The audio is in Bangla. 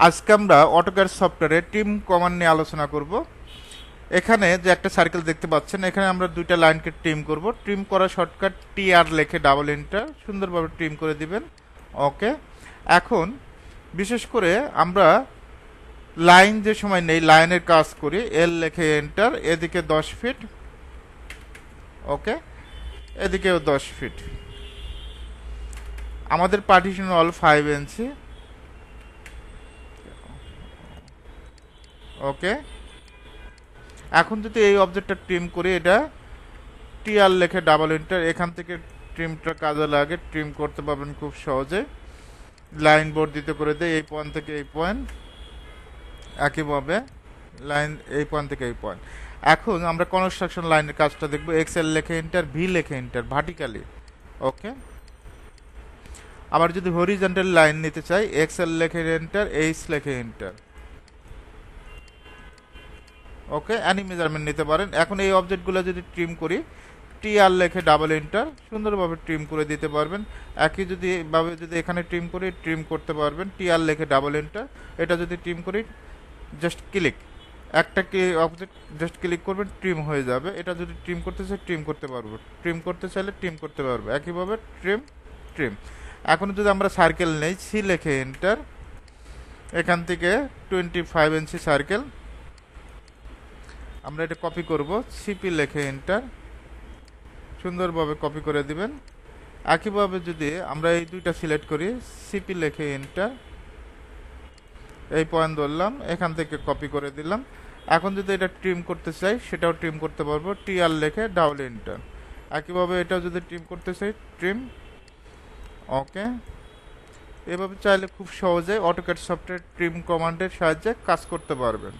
আজকে আমরা অটোক্যাড সফটওয়্যারে টিম কমান্ড নিয়ে আলোচনা করব। এখানে যে একটা সার্কেল দেখতে পাচ্ছেন, এখানে আমরা দুইটা লাইনকে টিম করব। ট্রিম করা শর্টকাট টি আর লেখে ডাবল এন্টার সুন্দরভাবে টিম করে দিবেন। ওকে এখন, বিশেষ করে আমরা লাইন যে সময় নেই লাইনের কাজ করি এল লেখে এন্টার এদিকে দশ ফিট ওকে এদিকেও দশ ফিট আমাদের partition all five inch okay এখন যদি এই অবজেক্টটা ট্রিম করি, এটা টিআর লেখে ডাবল এন্টার এখান থেকে ট্রিমটা কাজে লাগে। ট্রিম করতে পারবেন খুব সহজে। লাইন বোর্ড দিতে করে দেয় এই পয়েন্ট থেকে এই পয়েন্ট একইভাবে লাইন এই পয়েন্ট থেকে এই পয়েন্ট এখন আমরা কনস্ট্রাকশন লাইনের কাজটা দেখব। এক্সেল লেখে এন্টার ভি লেখে এন্টার ভার্টিক্যালি ওকে আবার যদি হরিজন্টাল লাইন নিতে চাই এক্সেল লেখে এন্টার এইচ লেখে এন্টার ওকে অ্যানি মেজারমেন্ট নিতে পারেন। এখন এই অবজেক্টগুলো যদি ট্রিম করি টি আর লেখে ডাবল এন্টার সুন্দরভাবে ট্রিম করে দিতে পারবেন। একই যদি ভাবে যদি এখানে ট্রিম করি ট্রিম করতে পারবেন। টি আর লেখে ডাবল এন্টার এটা যদি ট্রিম করি জাস্ট ক্লিক একটা কি অবজেক্ট জাস্ট ক্লিক করবেন ট্রিম হয়ে যাবে। এটা যদি ট্রিম করতে চাই ট্রিম করতে পারব। ট্রিম করতে চাইলে ট্রিম করতে পারব। একইভাবে ট্রিম ট্রিম এখন যদি আমরা সার্কেল নেই সি লেখে এন্টার এখান থেকে টোয়েন্টি ফাইভ ইঞ্চি সার্কেল আমরা এটা কপি করব। সিপি লেখে এন্টার সুন্দরভাবে কপি করে দিবেন। একইভাবে যদি আমরা এই দুইটা সিলেক্ট করি সিপি লেখে এন্টার এই পয়েন্ট ধরলাম, এখান থেকে কপি করে দিলাম। এখন যদি এটা ট্রিম করতে চাই, সেটাও ট্রিম করতে পারব। টিআর লেখে ডাবল এন্টার একইভাবে এটাও যদি ট্রিম করতে চাই ট্রিম ওকে এভাবে চাইলে খুব সহজে অটোক্যাড সফটওয়্যার ট্রিম কমান্ডের সাহায্যে কাজ করতে পারবেন।